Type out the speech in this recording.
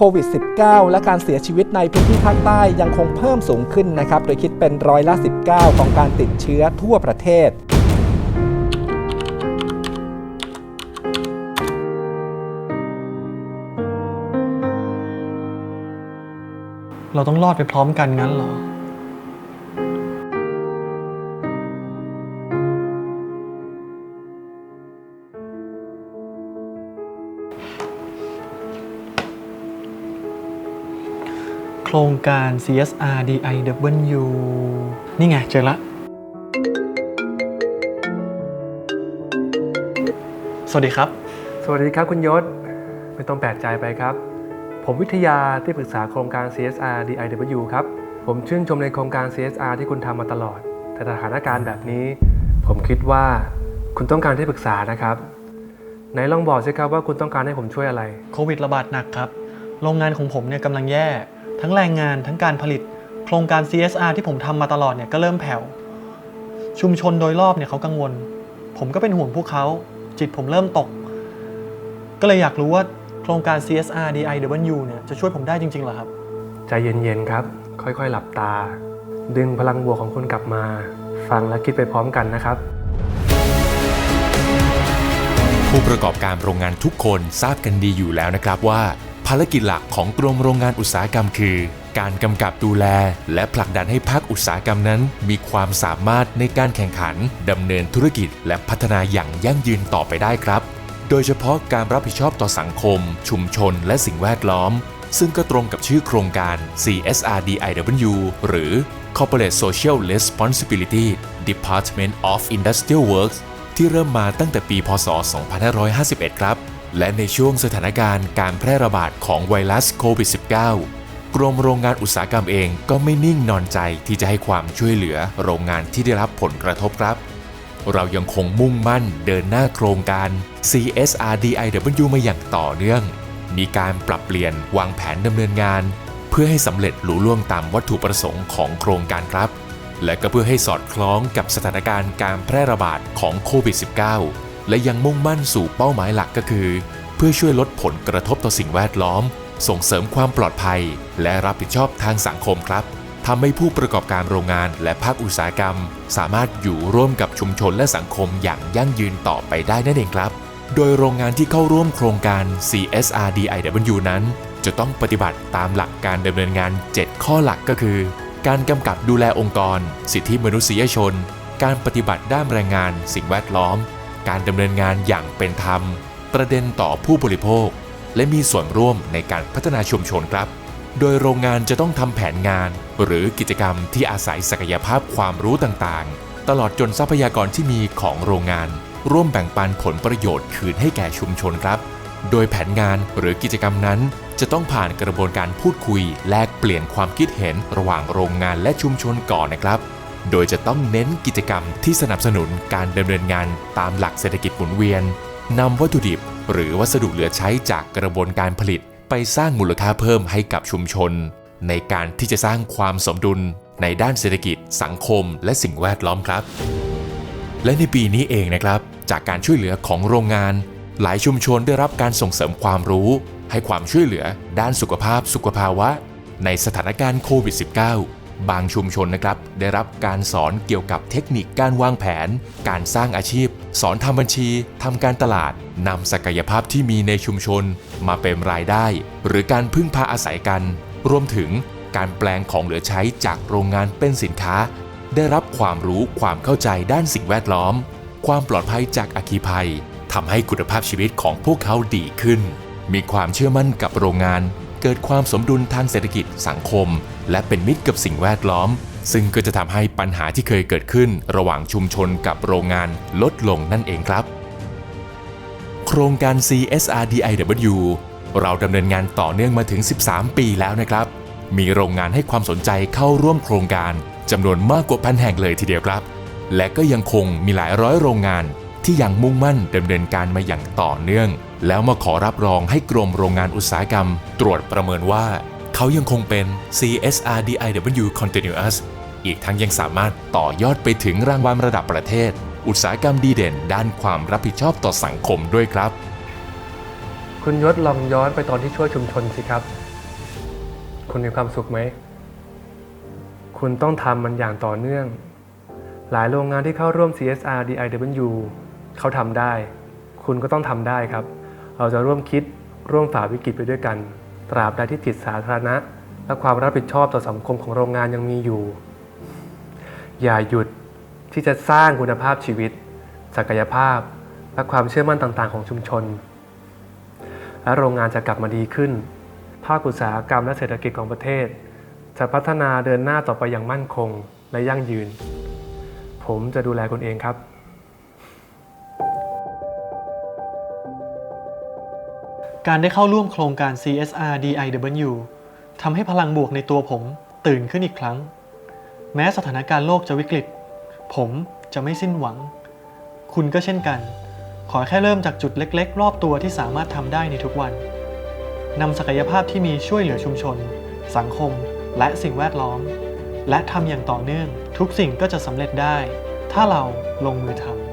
โควิด -19 และการเสียชีวิตในพื้นที่ภาคใต้ยังคงเพิ่มสูงขึ้นนะครับ โดยคิดเป็นร้อยละ 19 ของการติดเชื้อทั่วประเทศ เราต้องรอดไปพร้อมกันงั้นเหรอ โครงการ CSR DIW นี่ไงเจอละ สวัสดีครับ สวัสดีครับคุณยศ ไม่ต้องแปลกใจไปครับ ผมวิทยาที่ปรึกษาโครงการ CSR DIW ครับ ผมชื่นชมในโครงการ CSR ที่คุณทำมาตลอด แต่สถานการณ์แบบนี้ ผมคิดว่าคุณต้องการที่ปรึกษานะครับ ไหนลองบอกสิครับว่าคุณต้องการให้ผมช่วยอะไร โควิดระบาดหนักครับ โรงงานของผมเนี่ยกำลังแย่ ทั้งแรงงานทั้งการผลิต โครงการ CSR ที่ผมทำมาตลอดเนี่ยก็เริ่มแผ่ว ชุมชนโดยรอบเนี่ยเขากังวล ผมก็เป็นห่วงพวกเขาจิตผมเริ่มตก ก็เลยอยากรู้ว่าโครงการ CSR DIW เนี่ยจะช่วยผมได้จริงๆเหรอครับ ใจเย็นๆครับ ค่อยๆ หลับตา ดึงพลังบวกของคุณกลับมา ฟังและคิดไปพร้อมกันนะครับ ผู้ประกอบการโรงงานทุกคนทราบกันดีอยู่แล้วนะครับว่า ภารกิจหลักของกรมโรงงานอุตสาหกรรมคือ การกำกับดูแล และผลักดันให้ภาคอุตสาหกรรมนั้น มีความสามารถในการแข่งขันดำเนินธุรกิจ และพัฒนาอย่างยั่งยืนต่อไปได้ครับ โดยเฉพาะการรับผิดชอบต่อสังคม ชุมชน และสิ่งแวดล้อม ซึ่งก็ตรงกับชื่อโครงการ CSR DIW หรือ Corporate Social Responsibility Department of Industrial Works ที่เริ่มมาตั้งแต่ปี พศ 2551 ครับ และในช่วงสถานการณ์การแพร่ระบาดของไวรัสโควิด -19 กรมโรงงานอุตสาหกรรมเองก็ไม่นิ่งนอนใจที่จะให้ความช่วยเหลือโรงงานที่ได้รับผลกระทบครับ เรายังคงมุ่งมั่นเดินหน้าโครงการ CSR DIW มาอย่างต่อเนื่อง มีการปรับเปลี่ยนวางแผนดำเนินงาน เพื่อให้สำเร็จหลุล่วงตามวัตถุประสงค์ของโครงการครับ และก็เพื่อให้สอดคล้องกับสถานการณ์การแพร่ระบาดของโควิด -19 และยังมุ่งมั่นสู่เป้าหมายหลักก็คือ เพื่อช่วยลดผลกระทบต่อสิ่งแวดล้อม ส่งเสริมความปลอดภัย และรับผิดชอบทางสังคมครับทำให้ผู้ประกอบการโรงงานและภาคอุตสาหกรรม สามารถอยู่ร่วมกับชุมชนและสังคมอย่างยั่งยืนต่อไปได้นั่นเองครับ โดยโรงงานที่เข้าร่วมโครงการ CSR DIW นั้น จะต้องปฏิบัติตามหลักการดำเนินงาน 7 ข้อหลักก็คือ การกำกับดูแลองค์กร สิทธิมนุษยชน การปฏิบัติด้านแรงงาน สิ่งแวดล้อม การดำเนินงานอย่างเป็นธรรม ประเด็นต่อผู้บริโภค และมีส่วนร่วมในการพัฒนาชุมชนครับ โดยโรงงานจะต้องทำแผนงาน หรือกิจกรรมที่อาศัยศักยภาพความรู้ต่างๆ ตลอดจนทรัพยากรที่มีของโรงงาน ร่วมแบ่งปันผลประโยชน์คืนให้แก่ชุมชนครับ โดยแผนงานหรือกิจกรรมนั้นจะต้องผ่านกระบวนการพูดคุย แลกเปลี่ยนความคิดเห็นระหว่างโรงงานและชุมชนก่อนนะครับ โดยจะต้องเน้นกิจกรรมที่สนับสนุนการดำเนินงานตามหลักเศรษฐกิจหมุนเวียนนำวัตถุดิบ หรือวัสดุเหลือใช้จากกระบวนการผลิต ไปสร้างมูลค่าเพิ่มให้กับชุมชน ในการที่จะสร้างความสมดุลในด้านเศรษฐกิจ สังคม และสิ่งแวดล้อมครับ และในปีนี้เองนะครับ จากการช่วยเหลือของโรงงาน หลายชุมชนได้รับการส่งเสริมความรู้ ให้ความช่วยเหลือด้านสุขภาพสุขภาวะ ในสถานการณ์โควิด -19 บางชุมชนนะครับ ได้รับการสอนเกี่ยวกับเทคนิคการวางแผน การสร้างอาชีพ สอนทำบัญชีทำการตลาดนำศักยภาพที่มีในชุมชน มาเป็นรายได้ หรือการพึ่งพาอาศัยกัน รวมถึงการแปลงของเหลือใช้จากโรงงานเป็นสินค้า ได้รับความรู้ความเข้าใจด้านสิ่งแวดล้อม ความปลอดภัยจากอัคคีภัยทำให้คุณภาพชีวิตของพวกเขาดีขึ้น มีความเชื่อมั่นกับโรงงาน เกิดความสมดุลทางเศรษฐกิจสังคม และเป็นมิตรกับสิ่งแวดล้อม ซึ่งก็จะทำให้ปัญหาที่เคยเกิดขึ้น ระหว่างชุมชนกับโรงงานลดลงนั่นเองครับ โครงการ CSR DIW เราดำเนินงานต่อเนื่องมาถึง 13 ปีแล้วนะครับ มีโรงงานให้ความสนใจเข้าร่วมโครงการจำนวนมากกว่าพันแห่งเลยทีเดียวครับ และก็ยังคงมีหลายร้อยโรงงาน ที่ยังมุ่งมั่นดำเนินการมาอย่างต่อเนื่อง แล้วมาขอรับรองให้กรมโรงงานอุตสาหกรรม ตรวจประเมินว่า เขายังคงเป็น CSR DIW Continuous อีกทั้งยังสามารถต่อยอดไปถึงรางวัลระดับประเทศ อุตสาหกรรมดีเด่น ด้านความรับผิดชอบต่อสังคมด้วยครับ คุณยศลองย้อนไปตอนที่ช่วยชุมชนสิครับ คุณมีความสุขไหม คุณต้องทำมันอย่างต่อเนื่อง หลายโรงงานที่เข้าร่วม CSR DIW เขาทำได้ คุณก็ต้องทำได้ครับ เราจะร่วมคิดร่วมฝ่าวิกฤตไปด้วยกัน ตราบใดที่จิตสาธารณะ และความรับผิดชอบต่อสังคมของโรงงานยังมีอยู่ อย่าหยุดที่จะสร้างคุณภาพชีวิต ศักยภาพ และความเชื่อมั่นต่างๆ ของชุมชน และโรงงานจะกลับมาดีขึ้น ภาคอุตสาหกรรมและเศรษฐกิจของประเทศ จะพัฒนาเดินหน้าต่อไปอย่างมั่นคงและยั่งยืน ผมจะดูแลคุณเองครับ การได้เข้าร่วมโครงการ CSR DIW ทำให้พลังบวกในตัวผมตื่นขึ้นอีกครั้ง แม้สถานการณ์โลกจะวิกฤต ผมจะไม่สิ้นหวัง คุณก็เช่นกัน ขอแค่เริ่มจากจุดเล็กๆ รอบตัวที่สามารถทำได้ในทุกวันนำศักยภาพที่มีช่วยเหลือชุมชน สังคม และสิ่งแวดล้อม และทำอย่างต่อเนื่อง ทุกสิ่งก็จะสำเร็จได้ ถ้าเราลงมือทำ